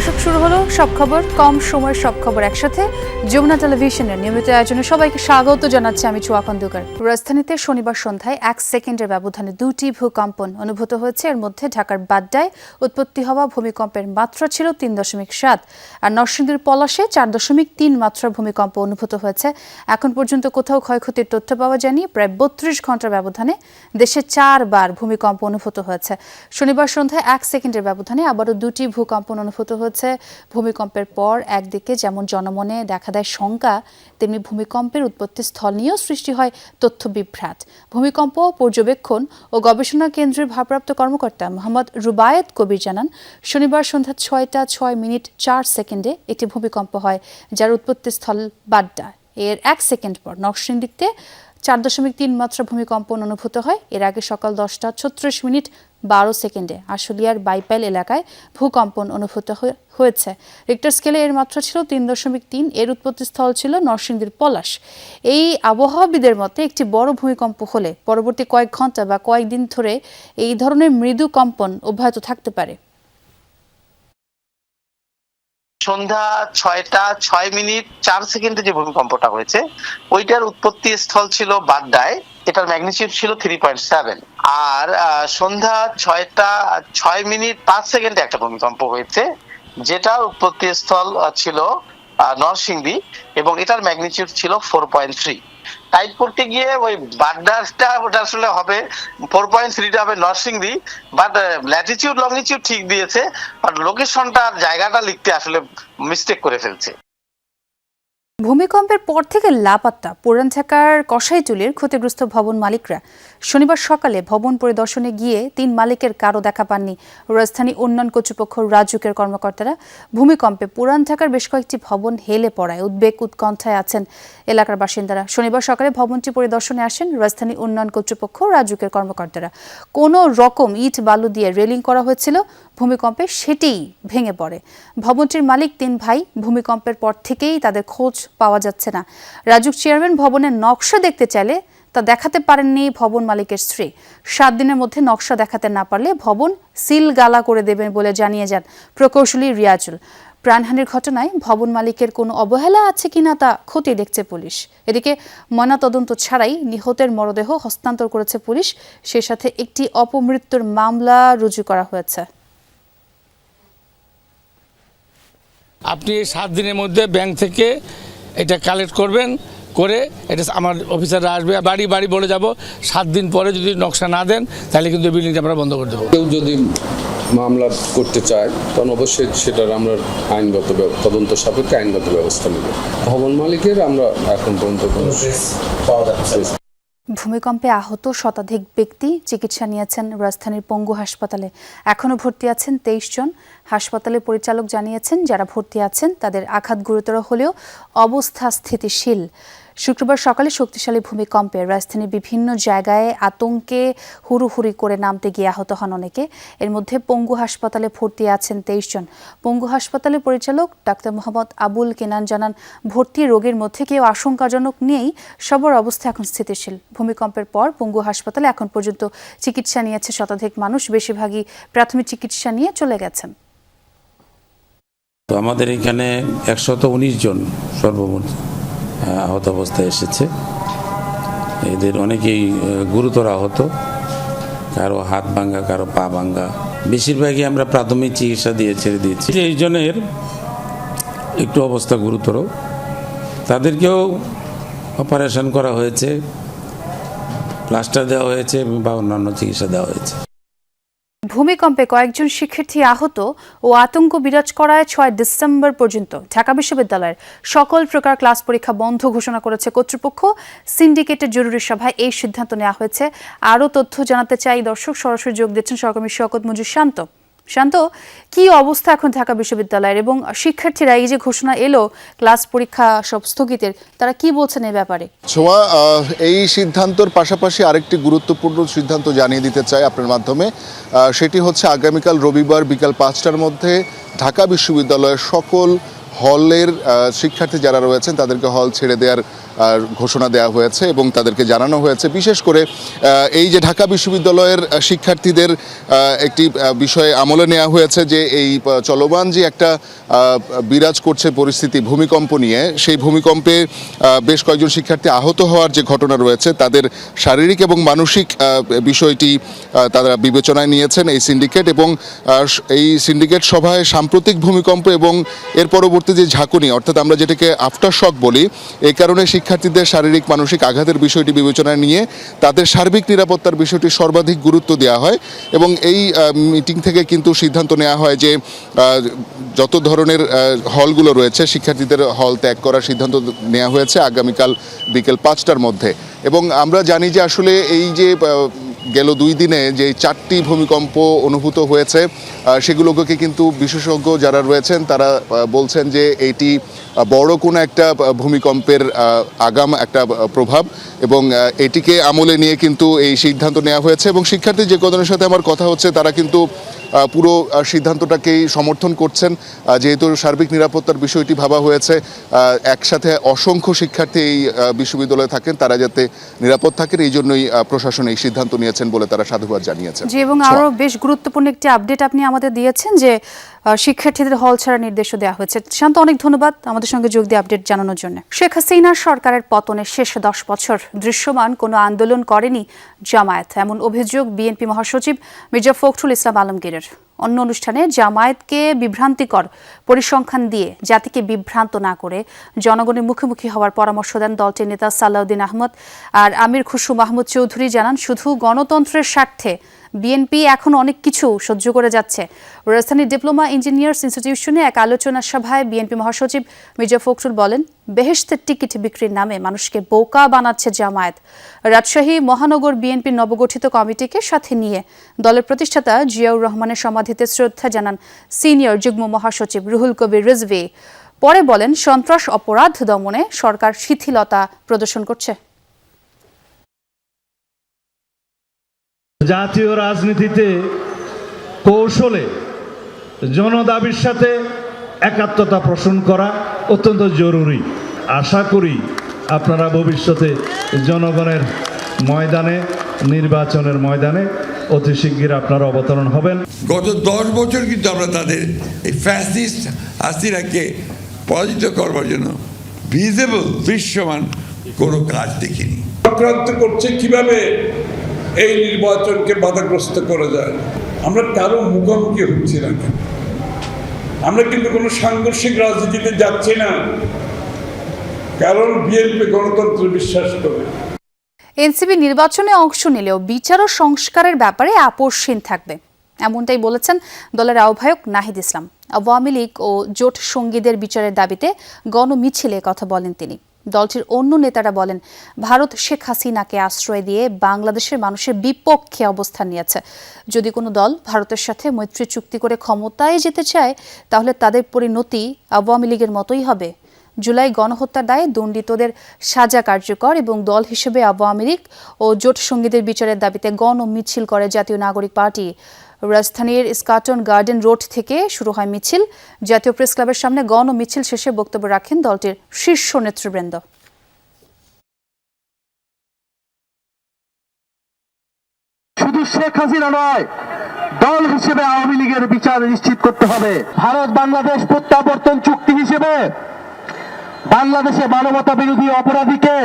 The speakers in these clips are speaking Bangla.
দর্শক, শুরু হলো সব খবর, কম সময়ের সব খবর একসাথে। যমুনা টেলিভিশনের নিয়মিত আয়োজনে সবাইকে স্বাগত জানাচ্ছি আমি চুয়া খন্দকার। রাজধানীতে শনিবার সন্ধ্যায় এক সেকেন্ডের ব্যবধানে দুটি ভূকম্পন অনুভূত হয়েছে। এর মধ্যে ঢাকার বাড্ডায় উৎপত্তি হওয়া ভূমিকম্পের মাত্রা ছিল তিন দশমিক সাত, আর নরসিংদীর পলাশে চার দশমিক তিন মাত্রার ভূমিকম্প অনুভূত হয়েছে। এখন পর্যন্ত কোথাও ক্ষয়ক্ষতির তথ্য পাওয়া যায়নি। প্রায় বত্রিশ ঘণ্টার ব্যবধানে দেশে চারবার ভূমিকম্প অনুভূত হয়েছে। শনিবার সন্ধ্যায় এক সেকেন্ডের ব্যবধানে আবারও দুটি ভূকম্পন অনুভূত হয়েছে। ভূমিকম্পের পর একদিকে যেমন জনমনে দেখা দেয় শঙ্কা, তেমনি ভূমিকম্পের উৎপত্তি স্থল নিয়েও সৃষ্টি হয় তথ্য বিভ্রাট। ভূমিকম্প, পর্যবেক্ষণ ও গবেষণা কেন্দ্রের ভারপ্রাপ্ত কর্মকর্তা মোহাম্মদ রুবায়েত কবির জানান, শনিবার সন্ধ্যা ছয়টা ছয় মিনিট চার সেকেন্ডে একটি ভূমিকম্প হয়, যার উৎপত্তি স্থল বাড্ডা। এর এক সেকেন্ড পর নরসিংদীতে চার দশমিক তিন মাত্রা ভূমিকম্পন অনুভূত হয়। এর আগে সকাল দশটা ছত্রিশ মিনিট বারো সেকেন্ডে আশুলিয়ার বাইপাইল এলাকায় ভূকম্পন অনুভূত হয়ে- হয়েছে। রিক্টার স্কেলে এর মাত্রা ছিল তিন দশমিক তিন, এর উৎপত্তিস্থল ছিল নরসিংদীর পলাশ। এই আবহাওয়াবিদের মতে একটি বড় ভূমিকম্প হলে পরবর্তী কয়েক ঘণ্টা বা কয়েকদিন ধরে এই ধরনের মৃদু কম্পন অব্যাহত থাকতে পারে। সন্ধ্যা ছয়টা ছয় মিনিট চার সেকেন্ডে যে ভূমিকম্পটা হয়েছে, ওইটার উৎপত্তি স্থল ছিল বাড্ডায়। এটার ম্যাগনিটিউড ছিল থ্রি পয়েন্ট সেভেন আর সন্ধ্যা ছয়টা, ছয় মিনিট পাঁচ সেকেন্ডে একটা ভূমিকম্প হয়েছে, যেটা উৎপত্তি স্থল ছিল নরসিংদী, এবং এটার ম্যাগনিটিউড ছিল ফোর পয়েন্ট থ্রি টাইপ করতে গিয়ে ওই বাড্ডাটা ওটা আসলে হবে ফোর পয়েন্ট থ্রিটা হবে নরসিংদী বাট ল্যাটিটিউড লংটিটিউড ঠিক দিয়েছে বাট লোকেশনটা জায়গাটা লিখতে আসলে মিস্টেক করে ফেলছে। ভূমিকম্পের পর থেকে লাপাত্তা, পুরান ঢাকার কষাইটুলির ক্ষতিগ্রস্ত ভবন মালিকরা। শনিবার সকালে ভবন পরিদর্শনে গিয়ে তিন মালিকের কারও দেখা পাননি। রাজধানী উন্নয়ন কর্তৃপক্ষ রাজুকের কর্মকর্তারা ভূমিকম্পে পুরান ঢাকার বেশ কয়েকটি ভবন হেলে পড়ায় উদ্বেগ উৎকণ্ঠায় আছেন এলাকার বাসিন্দারা। শনিবার সকালে ভবনটি পরিদর্শনে আসেন রাজধানী উন্নয়ন কর্তৃপক্ষ রাজুকের কর্মকর্তারা। কোনো রকম ইট বালু দিয়ে রেলিং করা হয়েছিল ভূমিকম্পে সেটিই ভেঙে পড়ে। ভবনটির মালিক তিন ভাই ভূমিকম্পের পর থেকেই তাদের খোঁজ পাওয়া যাচ্ছে না। রাজুক চেয়ারম্যান ভবনের নকশা দেখতে চাইলে তা দেখাতে পারেননি ভবন মালিকের স্ত্রী। সাত দিনের মধ্যে নকশা দেখাতে না পারলে ভবন সিল গালা করে দেবেন বলে জানিয়ে যান প্রকৌশলী রিয়াজুল। প্রাণহানির ঘটনায় ভবন মালিকের কোনো অবহেলা আছে কিনা তা খতিয়ে দেখছে পুলিশ। এদিকে ময়নাতদন্ত ছাড়াই নিহতের মরদেহ হস্তান্তর করেছে পুলিশ। সে সাথে একটি অপমৃত্যুর মামলা রুজু করা হয়েছে। আপনি এই সাত দিনের মধ্যে ব্যাংক থেকে এটা কালেক্ট করবেন করে এটা আমার অফিসাররা আসবে বাড়ি বাড়ি বলে যাব। সাত দিন পরে যদি নকশা না দেন তাহলে কিন্তু বিল্ডিংটা আমরা বন্ধ করে দেবো। কেউ যদি মামলা করতে চায় তখন অবশ্যই সেটার আমরা আইনগত তদন্ত সাপেক্ষে আইনগত ব্যবস্থা নেব। ভবন মালিকের আমরা এখন পর্যন্ত কোনো ভূমিকম্পে আহত শতাধিক ব্যক্তি চিকিৎসা নিয়েছেন রাজধানীর পঙ্গু হাসপাতালে। এখনও ভর্তি আছেন তেইশ জন। হাসপাতালের পরিচালক জানিয়েছেন, যারা ভর্তি আছেন তাদের আঘাত গুরুতর হলেও অবস্থা স্থিতিশীল। শুক্রবার সকালে শক্তিশালী ভূমিকম্পে রাজধানীর বিভিন্ন জায়গায় আতঙ্কে হুড়ুহুড়ি করে নামতে গিয়ে আহত হন অনেকে। এর মধ্যে পঙ্গু হাসপাতালে ভর্তি আছেন তেইশ জন। পঙ্গু হাসপাতালের পরিচালক ডাক্তার মোহাম্মদ আবুল কেনান জানান, ভর্তি রোগীর মধ্যে কেউ আশঙ্কাজনক নেই, সবার অবস্থা এখন স্থিতিশীল। ভূমিকম্পের পর পঙ্গু হাসপাতালে এখন পর্যন্ত চিকিৎসা নিয়েছে শতাধিক মানুষ, বেশিরভাগই প্রাথমিক চিকিৎসা নিয়ে চলে গেছেন। তো আমাদের এখানে একশত উনিশ জন সর্বমোট। আহত অবস্থায় এসেছে। এদের অনেকেই গুরুতর আহত। কারও হাত ভাঙ্গা, কারও পা ভাঙ্গা। বেশিরভাগই আমরা প্রাথমিক চিকিৎসা দিয়ে ছেড়ে দিয়েছি। এই জনের একটু অবস্থা গুরুতর। তাদেরকেও অপারেশন করা হয়েছে। প্লাস্টার দেওয়া হয়েছে বা অন্যান্য চিকিৎসা দেওয়া হয়েছে। ভূমিকম্পে কয়েকজন শিক্ষার্থী আহত ও আতঙ্ক বিরাজ করায় ছয় ডিসেম্বর পর্যন্ত ঢাকা বিশ্ববিদ্যালয়ের সকল প্রকার ক্লাস পরীক্ষা বন্ধ ঘোষণা করেছে কর্তৃপক্ষ। সিন্ডিকেটের জরুরি সভায় এই সিদ্ধান্ত নেওয়া হয়েছে। আরও তথ্য জানাতে চাই দর্শক, সরাসরি যোগ দিচ্ছেন সহকর্মী শকত মঞ্জুর শান্ত। শান্ত, কি অবস্থা এখন ঢাকা বিশ্ববিদ্যালয়ের? এবং শিক্ষার্থীরা এই যে ঘোষণা এলো ক্লাস পরীক্ষা সব স্থগিতের, তারা কি বলছেন এ ব্যাপারে? ছোঁয়া এই সিদ্ধান্তর পাশাপাশি আরেকটি গুরুত্বপূর্ণ সিদ্ধান্ত জানিয়ে দিতে চাই আপনার মাধ্যমে। সেটি হচ্ছে আগামীকাল রবিবার বিকাল পাঁচটার মধ্যে ঢাকা বিশ্ববিদ্যালয়ের সকল হলের শিক্ষার্থী যারা রয়েছেন তাদেরকে হল ছেড়ে দেওয়ার ঘোষণা দেওয়া হয়েছে এবং তাদেরকে জানানো হয়েছে। বিশেষ করে এই যে ঢাকা বিশ্ববিদ্যালয়ের শিক্ষার্থীদের একটি বিষয়ে আমলে নেওয়া হয়েছে যে এই চলমান যে একটা বিরাজ করছে পরিস্থিতি ভূমিকম্প নিয়ে, সেই ভূমিকম্পে বেশ কয়েকজন শিক্ষার্থী আহত হওয়ার যে ঘটনা রয়েছে, তাদের শারীরিক এবং মানসিক বিষয়টি তারা বিবেচনায় নিয়েছেন এই সিন্ডিকেট এবং এই সিন্ডিকেট সভায় সাম্প্রতিক ভূমিকম্প এবং এর পরবর্তী যে ঝাঁকুনি, অর্থাৎ আমরা যেটাকে আফটার শক বলি এই কারণে শিক্ষার্থীদের শারীরিক, মানসিক আঘাতের বিষয়টি বিবেচনায় নিয়ে তাদের সার্বিক নিরাপত্তার বিষয়টি সর্বাধিক গুরুত্ব দেওয়া হয় এবং এই মিটিং থেকে কিন্তু সিদ্ধান্ত নেওয়া হয় যে যত ধরনের হলগুলো রয়েছে, শিক্ষার্থীদের হল ত্যাগ করার সিদ্ধান্ত নেওয়া হয়েছে আগামীকাল বিকেল পাঁচটার মধ্যে। এবং আমরা জানি যে আসলে এই যে গেল দুই দিনে যে চারটি ভূমিকম্প অনুভূত হয়েছে সেগুলোকে কিন্তু বিশেষজ্ঞ যারা রয়েছেন তারা বলছেন যে এটি বড় কোনো একটা ভূমিকম্পের আগাম একটা প্রভাব এবং এটিকে আমলে নিয়ে কিন্তু এই সিদ্ধান্ত নেওয়া হয়েছে এবং শিক্ষার্থী যে কজনের সাথে আমার কথা হচ্ছে তারা কিন্তু পুরো সিদ্ধান্তটাকেই সমর্থন করছেন। যেহেতু সার্বিক নিরাপত্তার বিষয়টি ভাবা হয়েছে একসাথে অসংখ্য শিক্ষার্থী এই বিশ্ববিদ্যালয়ে থাকেন তারা যাতে নিরাপদ থাকেন এই জন্যই প্রশাসন এই সিদ্ধান্ত নিয়েছেন বলে তারা সাধুবাদ জানিয়েছেন। এবং আরও বেশ গুরুত্বপূর্ণ একটি আপডেট আপনি আমাদের দিয়েছেন যে শিক্ষার্থীদের হল ছাড়ার নির্দেশও দেওয়া হয়েছে। শান্ত, অনেক ধন্যবাদ আমাদের সঙ্গে যোগ দিয়ে আপডেট জানানোর জন্য। শেখ হাসিনার সরকারের পতনের শেষ দশ বছর দৃশ্যমান, কোনো আন্দোলন করেনি জামায়াত। এমন অভিযোগ বিএনপি মহাসচিব মির্জা ফখরুল ইসলাম আলমগীরের। অন্য অনুষ্ঠানে জামায়াতকে বিভ্রান্তিকর পরিসংখ্যান দিয়ে জাতিকে বিভ্রান্ত না করে জনগণের মুখোমুখি হওয়ার পরামর্শ দেন দলটির নেতা সালাউদ্দিন আহমদ। আর আমির খুশু মাহমুদ চৌধুরী জানান, শুধু গণতন্ত্রের স্বার্থে বিএনপি এখন অনেক কিছু সহ্য করে যাচ্ছে। রাজধানীর ডিপ্লোমা ইঞ্জিনিয়ার্স ইনস্টিটিউশনে এক আলোচনা সভায় বিএনপি মহাসচিব মির্জা ফখরুল বলেন, বেহেশতের টিকিট বিক্রির নামে মানুষকে বোকা বানাচ্ছে জামায়াত। রাজশাহী মহানগর বিএনপির নবগঠিত কমিটিকে সাথে নিয়ে দলের প্রতিষ্ঠাতা জিয়াউর রহমানের সমাধিতে শ্রদ্ধা জানান সিনিয়র যুগ্ম মহাসচিব রুহুল কবির রিজভি। পরে বলেন, সন্ত্রাস অপরাধ দমনে সরকার শিথিলতা প্রদর্শন করছে। জাতীয় রাজনীতিতে কৌশলে জনদাবির সাথে একাত্মতা পোষণ করা অত্যন্ত জরুরি। আশা করি আপনারা ভবিষ্যতে জনগণের ময়দানে নির্বাচনের ময়দানে অতি শিগগির আপনারা অবতরণ হবেন। গত দশ বছর কিন্তু আমরা তাদের এই ফ্যাসিস্ট হাসিনাকে পরাজিত করবার জন্য ভিজেবল দৃশ্যমান কোনো কাজ দেখিনি। চক্রান্ত করছে কীভাবে? এই নির্বাচনকে বাধাগ্রস্ত করা যায়। আমরা কারও মুখোমুখি হচ্ছি না? আমরা কিন্তু কোনো সাংঘর্ষিক রাজনীতিতে যাচ্ছি না। কারণ বিএনপি গণতন্ত্রে বিশ্বাস করে। এনসিপি নির্বাচনে অংশ নিলেও বিচার ও সংস্কারের ব্যাপারে আপোষহীন থাকবে। এমনটাই বলেছেন দলের আহ্বায়ক নাহিদ ইসলাম। আওয়ামী লীগ ও জোট সঙ্গীদের বিচারের দাবিতে গণমিছিলে কথা বলেন তিনি। দলটির অন্য নেতারা বলেন, ভারত শেখ হাসিনাকে আশ্রয় দিয়ে বাংলাদেশের মানুষের বিপক্ষে অবস্থান নিয়েছে। যদি কোনো দল ভারতের সাথে মৈত্রী চুক্তি করে ক্ষমতায় যেতে চায়, তাহলে তাদের পরিণতি আওয়ামী লীগের মতোই হবে। জুলাই গণহত্যার দায়ে দণ্ডিতদের সাজা কার্যকর এবং দল হিসেবে আওয়ামী লীগ ও জোট সঙ্গীদের বিচারের দাবিতে গণ মিছিল করে জাতীয় নাগরিক পার্টি। রাজধানীর স্কাটন গার্ডেন রোড থেকে শুরু হয় মিছিল। জাতীয় প্রেস ক্লাবের সামনে গণ মিছিল শেষে বক্তব্য রাখেন দলটির শীর্ষ নেতৃবৃন্দ। শুধু শেখ হাসিনা নয়, দল হিসেবে আওয়ামী লীগের বিচার নিশ্চিত করতে হবে। ভারত বাংলাদেশ প্রত্যাবর্তন চুক্তি হিসেবে বাংলাদেশে মানবতা বিরোধী অপরাধীকে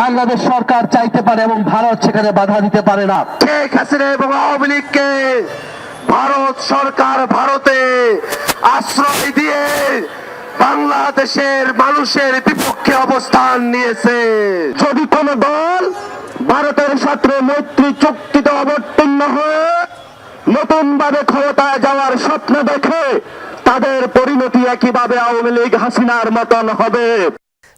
বাংলাদেশ সরকার চাইতে পারে এবং ভারত সেখানে বাধা দিতে পারে না। শেখ হাসিনা এবং আওয়ামী লীগকে ভারত সরকার ভারতে আশ্রয় দিয়ে বাংলাদেশের মানুষের বিপক্ষে অবস্থান নিয়েছে। যদি কোনো দল ভারতের সাথে মৈত্রী চুক্তিতে অবতীর্ণ হয়ে নতুন ভাবে ক্ষমতায় যাওয়ার স্বপ্ন দেখে তাদের পরিণতি একইভাবে আওয়ামী লীগ হাসিনার মতন হবে।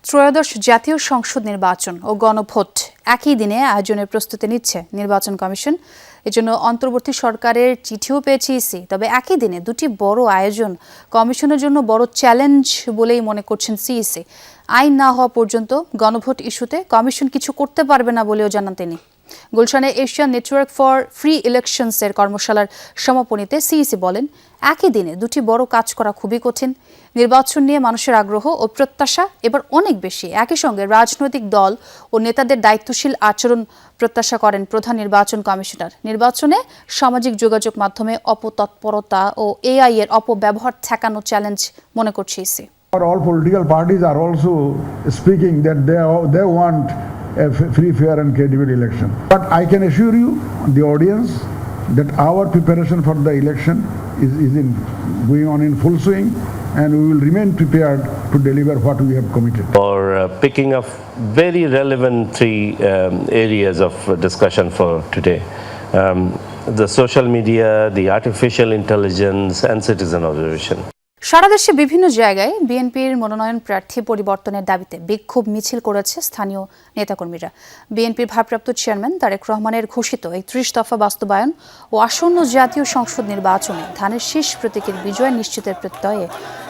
ত্রয়োদশ জাতীয় সংসদ নির্বাচন ও গণভোট একই দিনে আয়োজনের প্রস্তুতি নিচ্ছে নির্বাচন কমিশন। এজন্য অন্তর্বর্তী সরকারের চিঠিও পেয়েছে ইসি। তবে একই দিনে দুটি বড় আয়োজন কমিশনের জন্য বড় চ্যালেঞ্জ বলেই মনে করছেন সিইসি। আইন না হওয়া পর্যন্ত গণভোট ইস্যুতে কমিশন কিছু করতে পারবে না বলেও জানান তিনি। গুলশানে এশিয়ান নেটওয়ার্ক ফর ফ্রি ইলেকশনসের কর্মশালার সমাপনীতে সিইসি বলেন একই দিনে দুটি বড় কাজ করা খুবই কঠিন। নির্বাচন নিয়ে মানুষের আগ্রহ ও প্রত্যাশা এবার অনেক বেশি। একই সঙ্গে রাজনৈতিক দল ও নেতাদের দায়িত্বশীল আচরণ প্রত্যাশা করেন প্রধান নির্বাচন কমিশনার। নির্বাচনে সামাজিক যোগাযোগ মাধ্যমে অপতৎপরতা ও এআই এর অপব্যবহার ঠেকানো চ্যালেঞ্জ মনে করছে EC All political parties are also speaking that they, they want a free, fair and credible election. But I can assure you, the audience, that our preparation for the election is, is in, going on in full swing and we will remain prepared to deliver what we have committed. for uh, picking up very relevant three um, areas of discussion for today. Um, the social media, the artificial intelligence, and citizen observation. সারা দেশে বিভিন্ন জায়গায় বিএনপির মনোনয়ন প্রার্থী পরিবর্তনের দাবিতে বিক্ষোভ মিছিল করেছে স্থানীয় নেতাকর্মীরা। বিএনপির ভারপ্রাপ্ত চেয়ারম্যান তারেক রহমানের ঘোষিত এই ত্রিশ দফা বাস্তবায়ন ও আসন্ন জাতীয় সংসদ নির্বাচনে ধানের শীষ প্রতীকের বিজয় নিশ্চিতের প্রত্যয়ে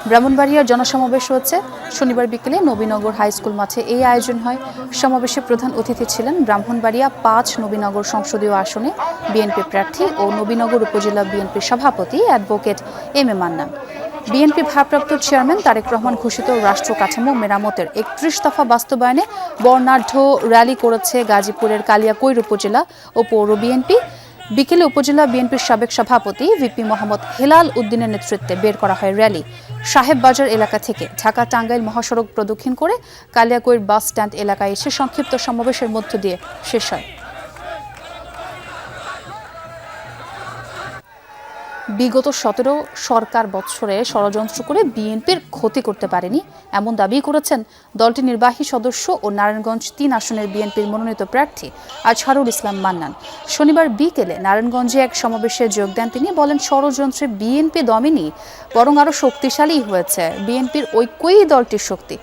ব্রাহ্মণবাড়িয়ার জনসমাবেশ হচ্ছে। শনিবার বিকেলে নবীনগর হাই স্কুল মাঠে এই আয়োজন হয়। সমাবেশে প্রধান অতিথি ছিলেন ব্রাহ্মণবাড়িয়া পাঁচ নবীনগর সংসদীয় আসনে বিএনপি প্রার্থী ও নবীনগর উপজেলা বিএনপির সভাপতি advocate M A Mannan. BNP ভারপ্রাপ্ত চেয়ারম্যান তারেক রহমান ঘোষিত রাষ্ট্র কাঠামো মেরামতের একত্রিশ দফা বাস্তবায়নে বর্ণাঢ্য র্যালি করেছে গাজীপুরের কালিয়াকৈর উপজেলা ও পৌর বিএনপি। বিকেলে উপজেলা বিএনপির সাবেক সভাপতি ভিপি মোহাম্মদ হেলাল উদ্দিনের নেতৃত্বে বের করা হয় র্যালি। সাহেববাজার এলাকা থেকে ঢাকা টাঙ্গাইল মহাসড়ক প্রদক্ষিণ করে কালিয়াকৈর বাস স্ট্যান্ড এলাকায় এসে সংক্ষিপ্ত সমাবেশের মধ্য দিয়ে শেষ হয়। বিগত সতেরো সরকার বছরে ষড়যন্ত্র করে বিএনপির ক্ষতি করতে পারেনি, এমন দাবি করেছেন দলটির নির্বাহী সদস্য ও নারায়ণগঞ্জ তিন আসনের বিএনপির মনোনীত প্রার্থী আজহারুল ইসলাম মান্নান। শনিবার বিকেলে নারায়ণগঞ্জে এক সমাবেশে যোগ দেন তিনি, বলেন, ষড়যন্ত্রে বিএনপি দমেনি বরং আরও শক্তিশালী হয়েছে। বিএনপির ঐক্যই দলটির শক্তি।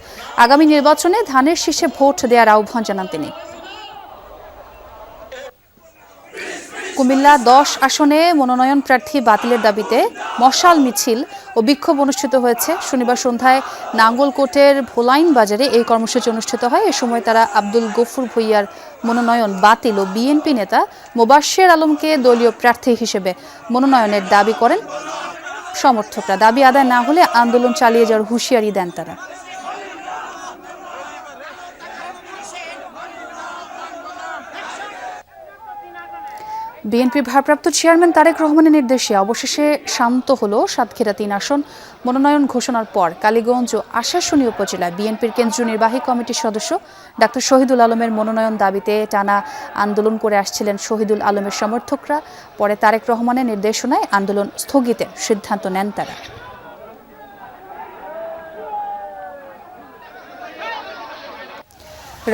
আগামী নির্বাচনে ধানের শীষে ভোট দেওয়ার আহ্বান জানান তিনি। কুমিল্লা দশ আসনে মনোনয়ন প্রার্থী বাতিলের দাবিতে মশাল মিছিল ও বিক্ষোভ অনুষ্ঠিত হয়েছে। শনিবার সন্ধ্যায় নাঙ্গলকোটের ভোলাইন বাজারে এই কর্মসূচি অনুষ্ঠিত হয়। এ সময় তারা আব্দুল গফুর ভুইয়ার মনোনয়ন বাতিল ও বিএনপি নেতা মোবাশ্বের আলমকে দলীয় প্রার্থী হিসেবে মনোনয়নের দাবি করেন সমর্থকরা। দাবি আদায় না হলে আন্দোলন চালিয়ে যাওয়ার হুঁশিয়ারি দেন তারা। বিএনপির ভারপ্রাপ্ত চেয়ারম্যান তারেক রহমানের নির্দেশে অবশেষে শান্ত হল সাতক্ষীরা তিন আসন। মনোনয়ন ঘোষণার পর কালীগঞ্জ ও আশাশুনি উপজেলায় বিএনপির কেন্দ্রীয় নির্বাহী কমিটির সদস্য ডাক্তার শহীদুল আলমের মনোনয়ন দাবিতে টানা আন্দোলন করে আসছিলেন শহীদুল আলমের সমর্থকরা। পরে তারেক রহমানের নির্দেশনায় আন্দোলন স্থগিতের সিদ্ধান্ত নেন তারা।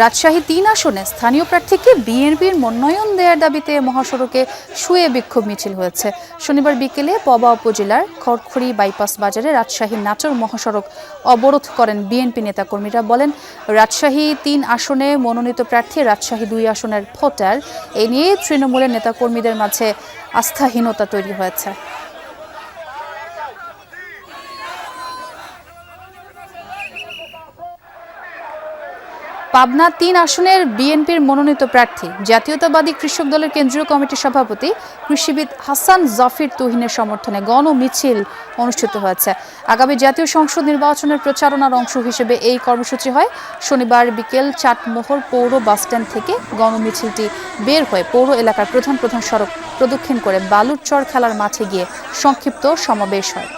রাজশাহী তিন আসনে স্থানীয় প্রার্থীকে বিএনপির মনোনয়ন দেওয়ার দাবিতে মহাসড়কে শুয়ে বিক্ষোভ মিছিল হয়েছে। শনিবার বিকেলে পবা উপজেলার খড়খড়ি বাইপাস বাজারে রাজশাহী নাচর মহাসড়ক অবরোধ করেন বিএনপি নেতাকর্মীরা বলেন, রাজশাহী তিন আসনে মনোনীত প্রার্থী রাজশাহী দুই আসনের ভোটার। এ নিয়ে তৃণমূলের নেতাকর্মীদের মাঝে আস্থাহীনতা তৈরি হয়েছে। পাবনা তিন আসনের বিএনপির মনোনীত প্রার্থী, জাতীয়তাবাদী কৃষক দলের কেন্দ্রীয় কমিটির সভাপতি কৃষিবিদ হাসান জাফির তুহিনের সমর্থনে গণ মিছিল অনুষ্ঠিত হয়েছে। আগামী জাতীয় সংসদ নির্বাচনের প্রচারণার অংশ হিসেবে এই কর্মসূচি হয়। শনিবার বিকেল চাটমোহর পৌর বাসস্ট্যান্ড থেকে গণ মিছিলটি বের হয়ে পৌর এলাকার প্রধান প্রধান সড়ক প্রদক্ষিণ করে বালুরচর খেলার মাঠে গিয়ে সংক্ষিপ্ত সমাবেশ হয়।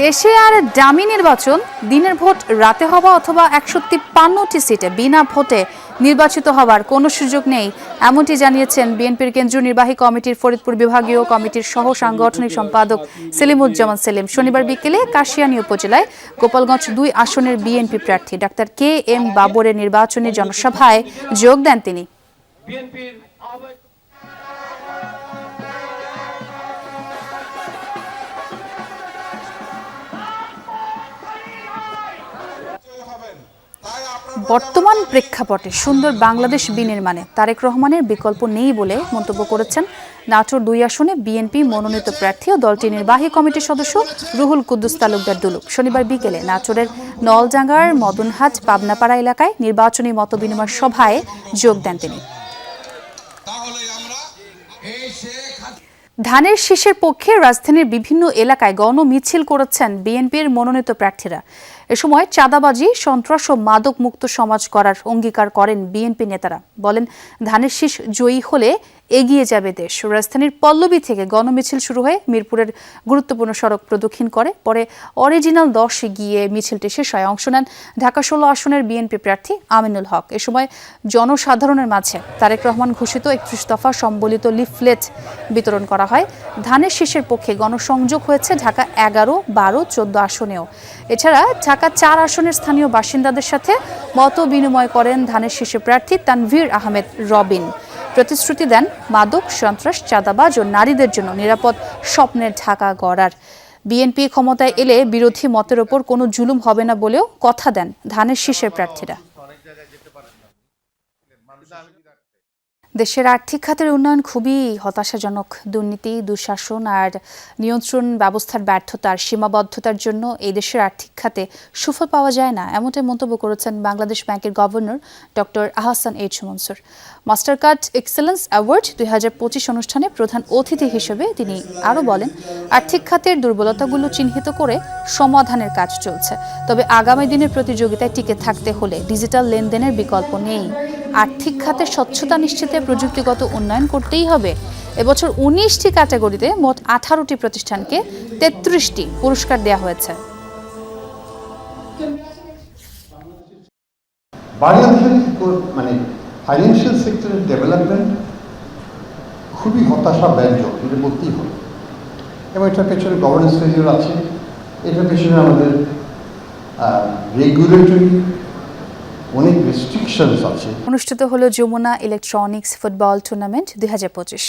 দেশে আর ডামি নির্বাচন, দিনের ভোট রাতে হওয়া অথবা একশো তিপ্পান্নটি সিটে বিনা ভোটে নির্বাচিত হওয়ার কোনো সুযোগ নেই, এমনটি জানিয়েছেন বিএনপির কেন্দ্রীয় নির্বাহী কমিটির ফরিদপুর বিভাগীয় কমিটির সহ সাংগঠনিক সম্পাদক সেলিমুজ্জামান সেলিম। শনিবার বিকেলে কাশিয়ানী উপজেলায় গোপালগঞ্জ দুই আসনের বিএনপি প্রার্থী ডাক্তার কে এম বাবরের নির্বাচনী জনসভায় যোগ দেন তিনি। বর্তমান প্রেক্ষাপটে সুন্দর বাংলাদেশ বিনির্মাণে তারেক রহমানের বিকল্প নেই বলে মন্তব্য করেছেন নাটোর দুই আসনে বিএনপি মনোনীত প্রার্থী ও দলটির নির্বাহী কমিটির সদস্য রুহুল কুদ্দুস তালুকদার দুলুক। শনিবার বিকেলে নাটোরের নলজাঙ্গার মদনহাট পাবনাপাড়া এলাকায় নির্বাচনী মতবিনিময় সভায় যোগ দেন তিনি। ধানের শীষের পক্ষে রাজধানীর বিভিন্ন এলাকায় গণমিছিল করেছেন বিএনপির মনোনীত প্রার্থীরা। এ সময় চাঁদাবাজি, সন্ত্রাস ও মাদক মুক্ত সমাজ করার অঙ্গীকার করেন বিএনপি নেতারা। বলেন, ধানের শীষ জয়ী হলে এগিয়ে যাবে দেশ। রাজধানীর পল্লবী থেকে গণমিছিল শুরু হয়ে মিরপুরের গুরুত্বপূর্ণ সড়ক প্রদক্ষিণ করে। পরে অরিজিনাল দশে গিয়ে মিছিলটি শেষ হয়। অংশ নেন ঢাকা ষোলো আসনের বিএনপি প্রার্থী আমিনুল হক। এ সময় জনসাধারণের মাঝে তারেক রহমান ঘোষিত একত্রিশ দফা সম্বলিত লিফলেট বিতরণ করা হয়। ধানের শীষের পক্ষে গণসংযোগ হয়েছে ঢাকা এগারো, বারো, চোদ্দ আসনেও। এছাড়া ঢাকা চার আসনের স্থানীয় বাসিন্দাদের সাথে মত বিনিময় করেন ধানের শীষের প্রার্থী তানভীর আহমেদ রবিন। প্রতিশ্রুতি দেন মাদক, সন্ত্রাস, চাঁদাবাজ ও নারীদের জন্য নিরাপদ স্বপ্নের ঢাকা গড়ার। বিএনপি ক্ষমতায় এলে বিরোধী মতের ওপর কোনো জুলুম হবে না বলেও কথা দেন ধানের শীষের প্রার্থীরা। দেশের আর্থিক খাতের উন্নয়ন খুবই হতাশাজনক। দুর্নীতি, দুঃশাসন আর নিয়ন্ত্রণ ব্যবস্থার ব্যর্থতার, সীমাবদ্ধতার জন্য এই দেশের আর্থিক খাতে সুফল পাওয়া যায় না, এমনটাই মন্তব্য করেছেন বাংলাদেশ ব্যাংকের governor doctor Ahsan H Mansur. Mastercard excellence award দুই হাজার পঁচিশ অনুষ্ঠানে প্রধান অতিথি হিসেবে তিনি আরও বলেন, আর্থিক খাতের দুর্বলতাগুলো চিহ্নিত করে সমাধানের কাজ চলছে, তবে আগামী দিনের প্রতিযোগিতায় টিকে থাকতে হলে ডিজিটাল লেনদেনের বিকল্প নেই। আর্থিক খাতে স্বচ্ছতা নিশ্চিতে প্রযুক্তিগত উন্নয়ন করতেই হবে। এবছর উনিশটি ক্যাটাগরিতে মোট আঠারোটি প্রতিষ্ঠানকে তেত্রিশটি পুরস্কার দেওয়া হয়েছে। মানে ফাইন্যান্সিয়াল সেক্টরের ডেভেলপমেন্ট খুবই হতাশা ব্যঞ্জক এটা বলতেই হবে। এবং এটার পেছনে গভর্নেন্স ফেলিওর আছে, এটার পেছনে আমাদের রেগুলেটরি অনেক রেস্ট্রিকশনস আছে। অনুষ্ঠিত হলো যমুনা ইলেকট্রনিক্স ফুটবল টুর্নামেন্ট দুই হাজার পঁচিশ।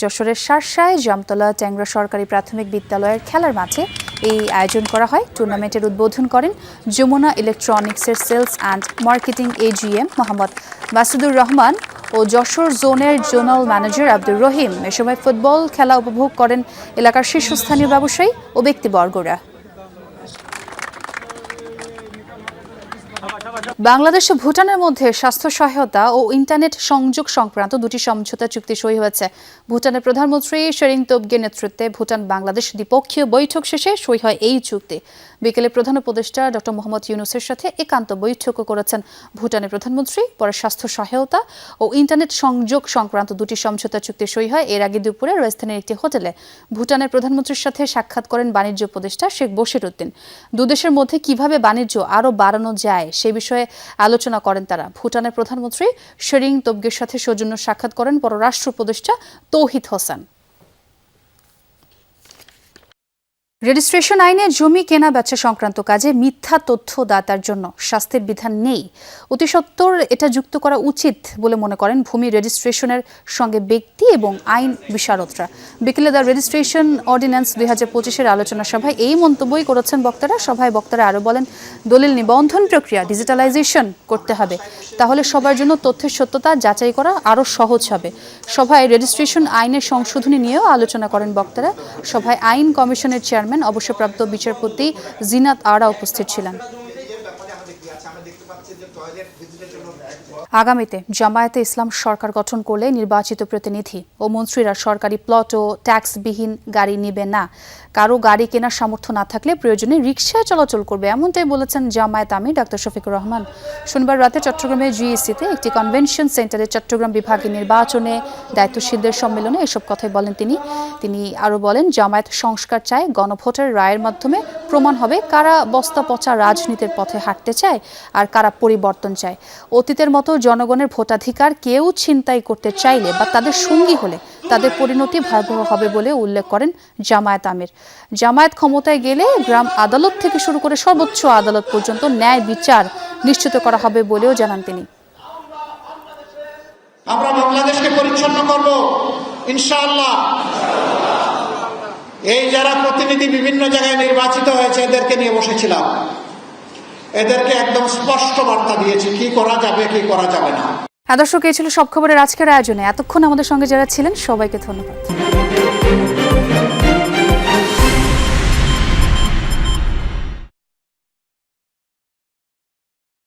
যশোরের শার্শায় জামতলা ট্যাংরা সরকারি প্রাথমিক বিদ্যালয়ের খেলার মাঠে এই আয়োজন করা হয়। টুর্নামেন্টের উদ্বোধন করেন যমুনা ইলেকট্রনিক্সের sales and marketing AGM Mohammad Masudur Rahman ও যশোর জোনের জোনাল ম্যানেজার আব্দুর রহিম। এ সময় ফুটবল খেলা উপভোগ করেন এলাকার শীর্ষস্থানীয় ব্যবসায়ী ও ব্যক্তিবর্গরা। বাংলাদেশ ও ভুটানের মধ্যে স্বাস্থ্য সহায়তা ও ইন্টারনেট সংযোগ সংক্রান্ত দুটি সমঝোতা চুক্তি সই হয়েছে। ভুটানের প্রধানমন্ত্রী শেরিং তোবগের নেতৃত্বে ভুটান বাংলাদেশ দ্বিপক্ষীয় বৈঠক শেষে সই হয় এই চুক্তি। বিকেলে প্রধান উপদেষ্টা ডক্টর মোহাম্মদ ইউনুসের সাথে একান্ত বৈঠকও করেছেন। ভুটানের প্রধানমন্ত্রী, পরে স্বাস্থ্য সহায়তা ও ইন্টারনেট সংযোগ সংক্রান্ত দুটি সমঝোতা চুক্তি সই হয়। এর আগে দুপুরে রাজধানীর একটি হোটেলে ভুটানের প্রধানমন্ত্রীর সাথে সাক্ষাৎ করেন বাণিজ্য উপদেষ্টা শেখ বশির উদ্দিন দুদেশের মধ্যে কীভাবে বাণিজ্য আরও বাড়ানো যায় সে বিষয়ে আলোচনা করেন তারা। ভুটানের প্রধানমন্ত্রী শেরিং তোবগের সাথে সৌজন্য সাক্ষাৎ করেন পররাষ্ট্র উপদেষ্টা তৌহিদ হোসেন। রেজিস্ট্রেশন আইনে জমি কেনা বেচা সংক্রান্ত কাজে মিথ্যা তথ্য দাতার জন্য শাস্তির বিধান নেই। অতি সত্বর এটা যুক্ত করা উচিত বলে মনে করেন ভূমি রেজিস্ট্রেশনের সঙ্গে ব্যক্তি এবং আইন বিশারদরা। বিকেলে দ্য রেজিস্ট্রেশন অর্ডিন্যান্স দুই হাজার পঁচিশের আলোচনা সভায় এই মন্তব্যই করেছেন বক্তারা। সভায় বক্তারা আরও বলেন, দলিল নিবন্ধন প্রক্রিয়া ডিজিটালাইজেশন করতে হবে। তাহলে সবার জন্য তথ্যের সত্যতা যাচাই করা আরও সহজ হবে। সভায় রেজিস্ট্রেশন আইনের সংশোধনী নিয়েও আলোচনা করেন বক্তারা। সভায় আইন কমিশনের চেয়ারম্যান অবসরপ্রাপ্ত বিচারপতি জিনাত আরা উপস্থিত ছিলেন। আগামীতে জামায়াতে ইসলাম সরকার গঠন করলে নির্বাচিত প্রতিনিধি ও মন্ত্রীরা সরকারি প্লট ও ট্যাক্সবিহীন গাড়ি নেবে না। কারও গাড়ি কেনার সামর্থ্য না থাকলে প্রয়োজনে রিকশায় চলাচল করবে, এমনটাই বলেছেন জামায়াত আমি ডাক্তার শফিকুর রহমান। শনিবার রাতে চট্টগ্রামের জিইসিতে একটি কনভেনশন সেন্টারে চট্টগ্রাম বিভাগের নির্বাচনে দায়িত্বশীলদের সম্মেলনে এসব কথাই বলেন তিনি। তিনি আরও বলেন, জামায়াত সংস্কার চায়, গণভোটের রায়ের মাধ্যমে প্রমাণ হবে কারা বস্তা পচা রাজনীতির পথে হাঁটতে চায় আর কারা পরিবর্তন চায়। অতীতের মতো জনগণের ভোটাধিকার কেউ ছিনতাই করতে চাইলে বা তাদের সঙ্গী হলে তাদের পরিণতি ভয়াবহ হবে বলে উল্লেখ করেন জামায়াত আমির। জামায়াত ক্ষমতায় গেলে গ্রাম আদালত থেকে শুরু করে সর্বোচ্চ আদালত পর্যন্ত ন্যায় বিচার নিশ্চিত করা হবে বলেও জানান তিনি। আমরা বাংলাদেশকে পরিচ্ছন্ন করব, ইনশাআল্লাহ। এই যারা প্রতিনিধি বিভিন্ন জায়গায় নির্বাচিত হয়েছে, এদেরকে নিয়ে বসেছিলাম। এদেরকে একদম স্পষ্ট বার্তা দিয়েছি, কি করা যাবে, কি করা যাবে না। হ্যাঁ দর্শক, এই ছিল সব খবরের আজকের আয়োজনে। এতক্ষণ আমাদের সঙ্গে যারা ছিলেন, সবাইকে ধন্যবাদ।